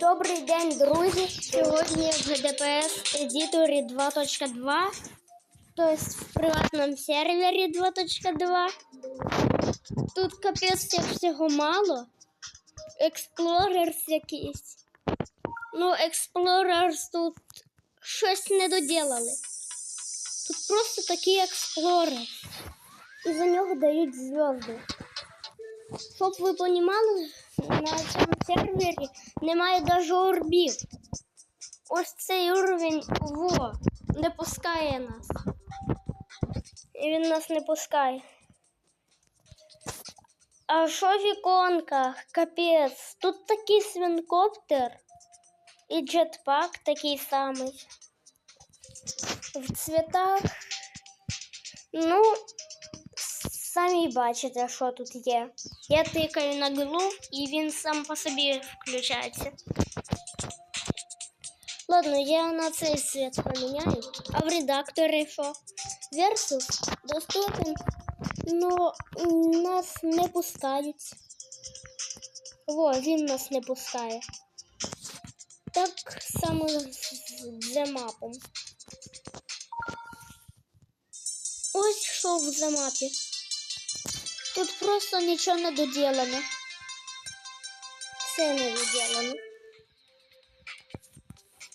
Добрий день, друзі! Сьогодні в GDPS едиторі 2.2, тобто в приватному сервері 2.2. Тут капець всього мало. Explorers якийсь. Ну, Explorers тут щось не доділали. Тут просто такі Explorers. І за нього дають зв'язки. Щоб ви понімали, на цьому сервері немає навіть орбів. Ось цей уровень во, не пускає нас. І він нас не пускає. А що в іконках? Капець. Тут такий свинкоптер і джетпак такий самий. В цвітах. Ну, самі бачите, що тут є. Я тикаю на глу, і він сам по собі включається. Ладно, я на цей світ поміняю. А в редакторі що? Versus доступен, но нас не пускають. Во, він нас не пускає. Так само з земапом. Ось що в земапі. Тут просто нічого не доділено. Все не доділено.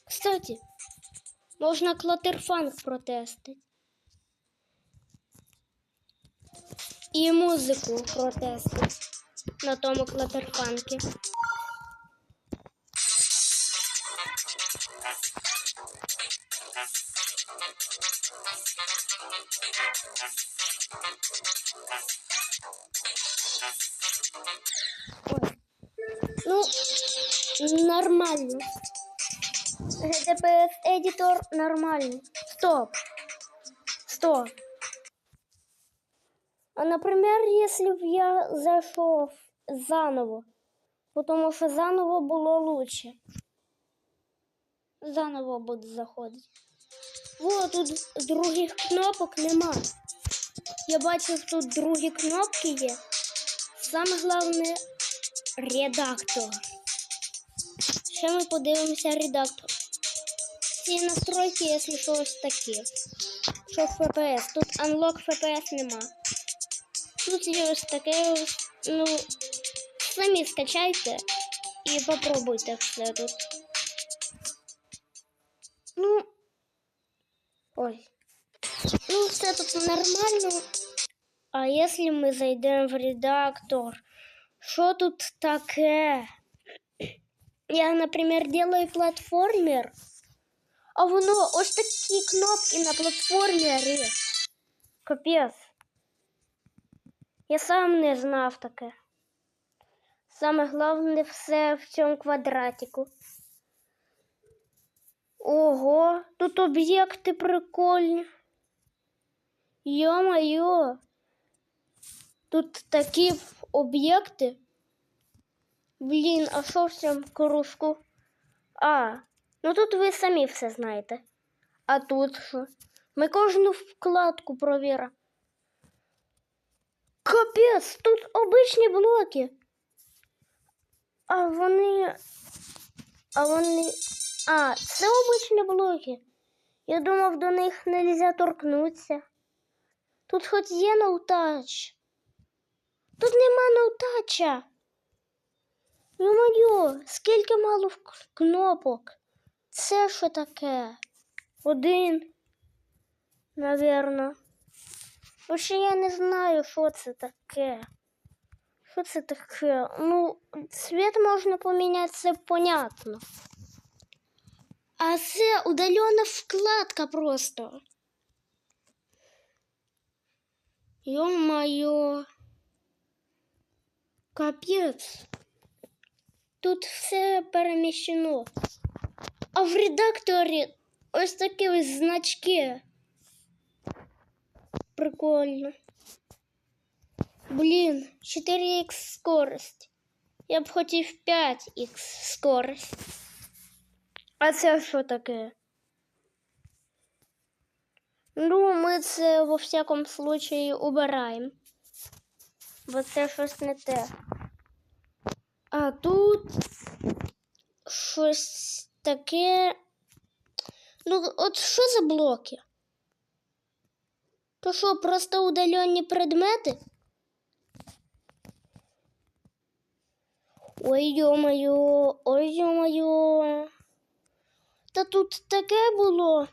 Кстати, можна клатерфанк протестити. І музику протестити на тому клатерфанкі. Ну, нормально. GDPS editor нормальный. Стоп. Стоп. А, например, если бы я зашел заново, потому что заново было лучше. Заново буду заходить. Вот тут других кнопок нема. Я бачив, тут другі кнопки є. Саме головне редактор. Ще ми подивимося редактор. Ці настройки, якщо що, ось такі. Що в FPS? Тут Unlock FPS нема. Тут є ось таке, ось, ну, самі скачайте і попробуйте все тут. Ну, ой. Ну, все тут нормально. А если мы зайдем в редактор, что тут таке? Я, например, делаю платформер, а воно ось такі кнопки на платформері. Капець. Я сам не знав таке. Саме головне все в цьому квадратику. Ого, тут об'єкти прикольні. Йо-моє. Тут такі об'єкти. Блін, а що в цьому кружку? А, ну тут ви самі все знаєте. А тут що? Ми кожну вкладку провіра. Капець, тут обичні блоки. А вони. А вони. А, це обичні блоки. Я думав, до них не можна торкнутися. Тут хоч є ноутач. Тут нема ноутача. Ё-моё, скільки мало вк- кнопок. Це що таке? Один, навірно. Бо ще я не знаю, що це таке. Що це таке? Ну, цвет можна поміняти, це понятно. А це удалена вкладка просто. Ё-моё. Капець. Тут все переміщено. А в редакторі ось такі ось значки. Прикольно. Блін, 4х скорость. Я б хотів 5х скорость. А це що таке? Ну, ми це во всякому случаї убираємо Бо це щось не те. А, А тут щось таке. Ну, от що за блоки? То що, просто удалені предмети? Ой, ё-моё, ой, ё-моё. Та тут таке було.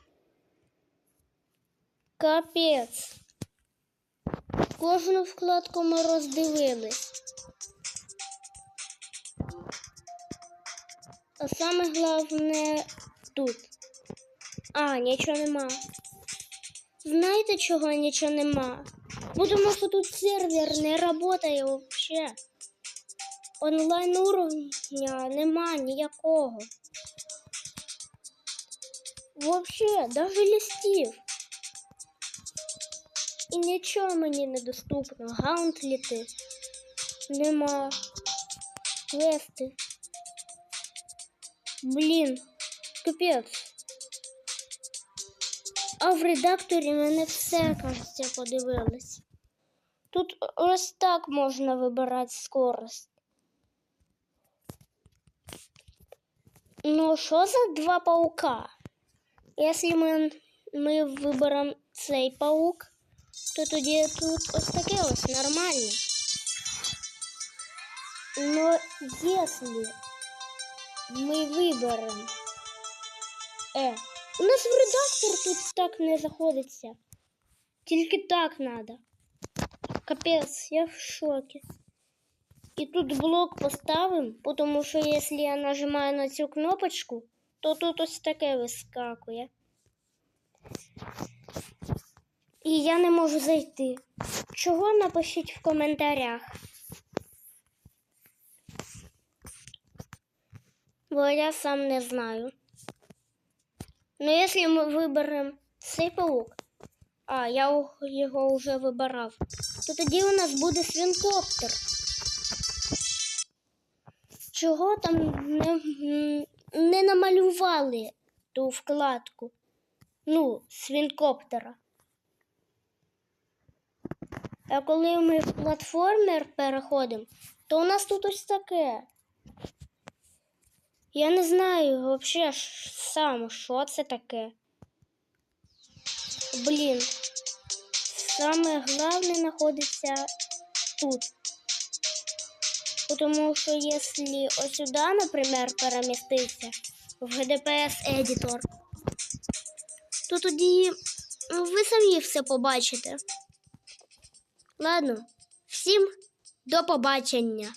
Капець. Кожну вкладку ми роздивились. А саме головне тут. А, нічого нема. Знаєте, чого нічого нема? Бо тому що тут сервер не працює взагалі. Онлайн уровня нема ніякого. Вообще, даже листів. І нічого мені не доступно. Гаунтліти нема. Квести. Блін, капець. А в редакторі мене все, кажеться, подивилось. Тут ось так можна вибирати скорость. Ну, що за два паука? Якщо ми, ми виберемо цей паук, то тоді тут ось таке ось нормально. Но если ми виберемо. Е, у нас в редактор тут так не заходиться. Тільки так надо. Капець, я в шокі. І тут блок поставим, тому що якщо я нажимаю на цю кнопочку, то тут ось таке вискакує. І я не можу зайти. Чого напишіть в коментарях? Бо я сам не знаю. Ну, якщо ми виберемо цей паук, а я його вже вибирав, то тоді у нас буде свінкоптер. Чого там не, не намалювали ту вкладку? Ну, свінкоптера. А коли ми в платформер переходимо, то у нас тут ось таке. Я не знаю взагалі сам, що це таке. Блін. Саме головне знаходиться тут. Тому що якщо сюди, наприклад, переміститися в GDPS Editor, то тоді ну, ви самі все побачите. Ладно, всім до побачення.